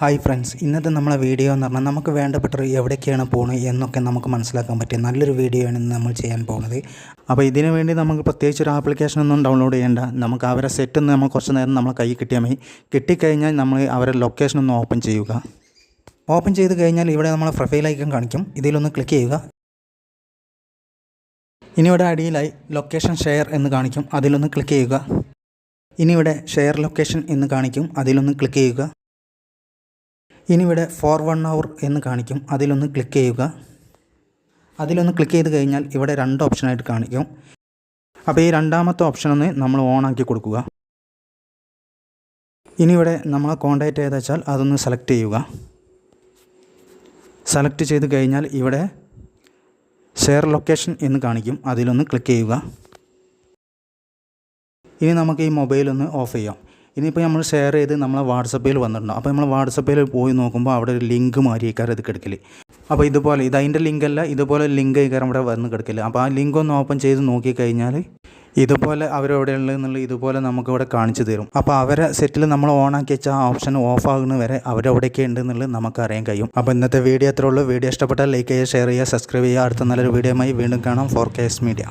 Hi friends ഇന്നത്തെ നമ്മളെ video എന്ന് പറഞ്ഞാൽ നമുക്ക് വേണ്ടപ്പെട്ടവർ എവിടേക്കാണ് പോകുന്നത് എന്നൊക്കെ നമുക്ക് മനസ്സിലാക്കാൻ പറ്റിയ നല്ലൊരു വീഡിയോ ആണ് നമ്മൾ ചെയ്യാൻ പോകുന്നത് അപ്പോൾ ഇതിനു വേണ്ടി നമുക്ക് പ്രത്യേകിച്ച് ഒരു ആപ്ലിക്കേഷൻ ഒന്നും ഡൗൺലോഡ് ചെയ്യേണ്ട. നമുക്ക് അവരെ സെറ്റ് ഒന്ന് നമ്മൾ കുറച്ച് നേരം നമ്മളെ കൈ കിട്ടിയാൽ മതി. കിട്ടിക്കഴിഞ്ഞാൽ നമ്മൾ അവരെ ലൊക്കേഷൻ ഒന്ന് ഓപ്പൺ ചെയ്യുക. ഓപ്പൺ ചെയ്ത് കഴിഞ്ഞാൽ ഇവിടെ നമ്മൾ പ്രൊഫൈൽ ഐക്കൺ കാണിക്കും. ഇതിലൊന്ന് ക്ലിക്ക് ചെയ്യുക. ഇനി ഇവിടെ അടിയിലായി ലൊക്കേഷൻ ഷെയർ എന്ന് കാണിക്കും. അതിലൊന്ന് ക്ലിക്ക് ചെയ്യുക. ഇനി ഇവിടെ ഷെയർ ലൊക്കേഷൻ എന്ന് കാണിക്കും. അതിലൊന്ന് ക്ലിക്ക് ചെയ്യുക. ഇനി ഇവിടെ ഫോർ വൺ അവർ എന്ന് കാണിക്കും. അതിലൊന്ന് ക്ലിക്ക് ചെയ്യുക. അതിലൊന്ന് ക്ലിക്ക് ചെയ്ത് കഴിഞ്ഞാൽ ഇവിടെ രണ്ട് ഓപ്ഷനായിട്ട് കാണിക്കും. അപ്പോൾ ഈ രണ്ടാമത്തെ ഓപ്ഷൻ ഒന്ന് നമ്മൾ ഓൺ ആക്കി കൊടുക്കുക. ഇനി ഇവിടെ നമ്മളെ കോൺടാക്റ്റ് ഏതാ വെച്ചാൽ അതൊന്ന് സെലക്ട് ചെയ്യുക. സെലക്ട് ചെയ്ത് കഴിഞ്ഞാൽ ഇവിടെ ഷെയർ ലൊക്കേഷൻ എന്ന് കാണിക്കും. അതിലൊന്ന് ക്ലിക്ക് ചെയ്യുക. ഇനി നമുക്ക് ഈ മൊബൈലൊന്ന് ഓഫ് ചെയ്യാം. ഇനിയിപ്പോൾ നമ്മൾ ഷെയർ ചെയ്ത് നമ്മളെ വാട്സപ്പിൽ വന്നിട്ടുണ്ടാവും അപ്പോൾ നമ്മൾ വാട്സപ്പിൽ പോയി നോക്കുമ്പോൾ അവിടെ ഒരു ലിങ്ക് മാറിയേക്കാർ ഇത് കിടക്കൽ അപ്പോൾ ഇതുപോലെ ഇത് അതിന്റെ ലിങ്ക് അല്ല ഇതുപോലെ ലിങ്ക് കയറാൻ ഇവിടെ വന്ന് കിടക്കില്ല അപ്പോൾ ആ ലിങ്ക് ഒന്ന് ഓപ്പൺ ചെയ്ത് നോക്കിക്കഴിഞ്ഞാൽ ഇതുപോലെ അവരെവിടെയുള്ളതെന്നുള്ള ഇതുപോലെ നമുക്കിവിടെ കാണിച്ചു തരും. അപ്പോൾ അവരെ സെറ്റിൽ നമ്മൾ ഓണാക്കി വെച്ച ആ ഓപ്ഷൻ ഓഫ് ആകുന്ന വരെ അവരെവിടെയൊക്കെ ഉണ്ടെന്നുള്ളത് നമുക്ക് അറിയാൻ കഴിയും. അപ്പോൾ ഇന്നത്തെ വീഡിയോ അത്രേ ഉള്ളൂ. വീഡിയോ ഇഷ്ടപ്പെട്ടാൽ ലൈക്ക് ചെയ്യുക ഷെയർ ചെയ്യുക സബ്സ്ക്രൈബ് ചെയ്യുക. അടുത്ത നല്ലൊരു വീഡിയോയുമായി വീണ്ടും കാണാം. Four media